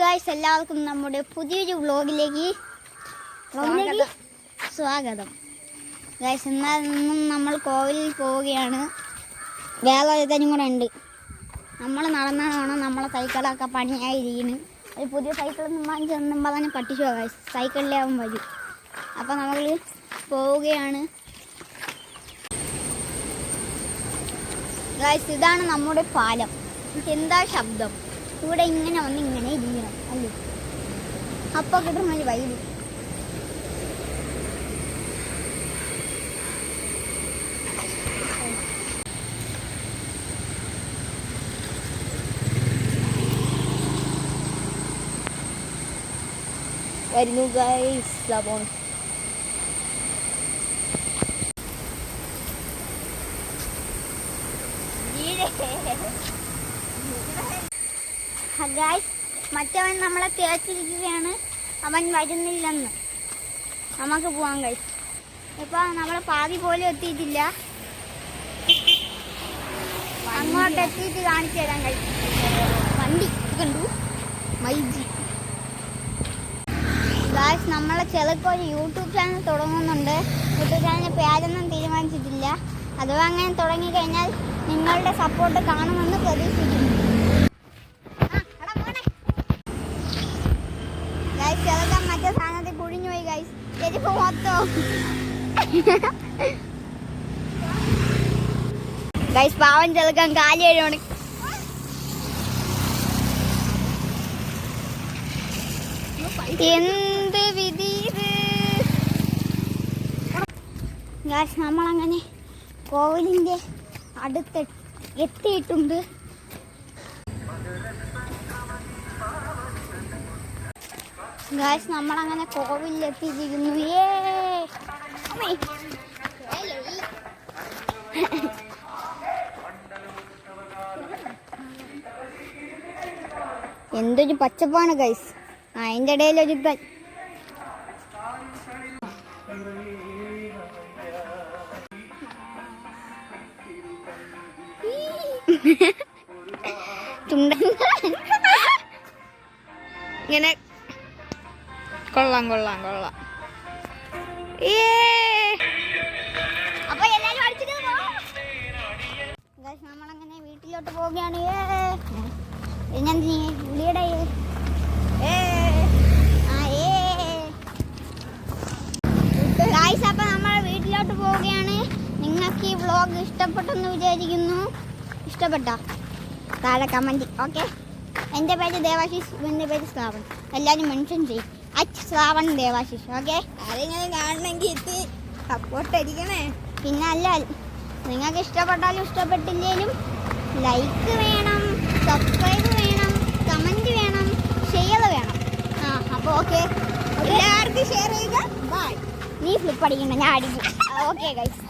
Guys എല്ലാവർക്കും നമ്മുടെ പുതിയൊരു വ്ളോഗിലേക്ക് സ്വാഗതം. ഗായ്സ് എന്നാൽ ഇന്നും നമ്മൾ കോവിലിൽ പോവുകയാണ്. വേറെ ഒരുത്തനും കൂടെ ഉണ്ട്. നമ്മൾ നടന്നാണ് നമ്മളെ സൈക്കിളൊക്കെ പണിയായിരിക്കുന്നു ഒരു പുതിയ സൈക്കിളൊന്നും സൈക്കിൾ വാങ്ങിച്ചെന്നുമ്പോൾ തന്നെ പട്ടിച്ചു ഗൈസ് സൈക്കിളിലാവും വരും അപ്പം നമ്മൾ പോവുകയാണ്. ഗായ്സ് ഇതാണ് നമ്മുടെ പാലം. എന്താ ശബ്ദം? ഇവിടെ ഇങ്ങനെ വന്ന് ഇങ്ങനെ ഇരിക്കണം അല്ലേ? അപ്പൊ കിട്ടുന്ന ഒരു വൈബ് വരുന്നു ഗൈസ് ലബോൺ ഗായ്സ് മറ്റവൻ നമ്മളെ തേച്ചിരിക്കുകയാണ്. അവൻ വരുന്നില്ലെന്ന്. നമുക്ക് പോവാൻ കഴിച്ചു ഇപ്പൊ നമ്മളെ പാതി പോലും എത്തിയിട്ടില്ല. അങ്ങോട്ട് എത്തിയിട്ട് കാണിച്ചു തരാൻ കഴിയും വണ്ടി കണ്ടു? മൈജി ഗായ്സ് നമ്മളെ ചെറുക്ക് ഒരു യൂട്യൂബ് ചാനൽ തുടങ്ങുന്നുണ്ട്. യൂട്യൂബ് ചാനലിന് പേരൊന്നും തീരുമാനിച്ചിട്ടില്ല. അഥവാ അങ്ങനെ തുടങ്ങിക്കഴിഞ്ഞാൽ നിങ്ങളുടെ സപ്പോർട്ട് കാണുമെന്ന് പ്രതീക്ഷിക്കുന്നു. ഗൈസ് പാവൻ ചെറുക്കൻ കാലി കഴിയാണ് എന്ത് വിധി ഗൈസ് നമ്മളങ്ങനെ കോവിലിന്റെ അടുത്ത് എത്തിയിട്ടുണ്ട്. ഗായ്സ് നമ്മളങ്ങനെ കോവിലെത്തിയിരിക്കുന്നു ഏ. എന്തൊരു പച്ചപ്പാണ് ഗൈസ് അതിന്റെ ഇടയിൽ ഒരു ചുണ്ടൻ ഇങ്ങനെ കൊള്ളാം കൊള്ളാം കൊള്ളാം. അപ്പൊ നമ്മളങ്ങനെ വീട്ടിലോട്ട് പോവുകയാണ്. ഞാൻ നമ്മൾ വീട്ടിലോട്ട് നിങ്ങൾക്ക് ഈ ഇഷ്ടപ്പെട്ടെന്ന് വിചാരിക്കുന്നു. ഇഷ്ടപ്പെട്ടോ? താഴെ കമന്റ് ഓക്കെ എന്റെ പേര് ദേവാശിഷ് എന്റെ പേര് സ്ലാവൻ എല്ലാവരും മെൻഷൻ ചെയ്യും. അറ്റ് ശ്രാവൺ ദേവാശിഷ് ഓക്കെ ആരെങ്കിലും കാണണമെങ്കിൽ എത്തി സപ്പോർട്ട് അടിക്കണേ. പിന്നെ അല്ല നിങ്ങൾക്ക് ഇഷ്ടപ്പെട്ടാലും ഇഷ്ടപ്പെട്ടില്ലെങ്കിലും ലൈക്ക് വേണം സബ്സ്ക്രൈബ് വേണം കമന്റ് വേണം ഷെയർ വേണം. ആ അപ്പോൾ ഓക്കെ എല്ലാവർക്കും ഷെയർ ചെയ്യുക. ബൈ നീ ഫ്ലിപ്പ് അടിക്കണ്ട ഞാൻ അടിക്കും. Okay guys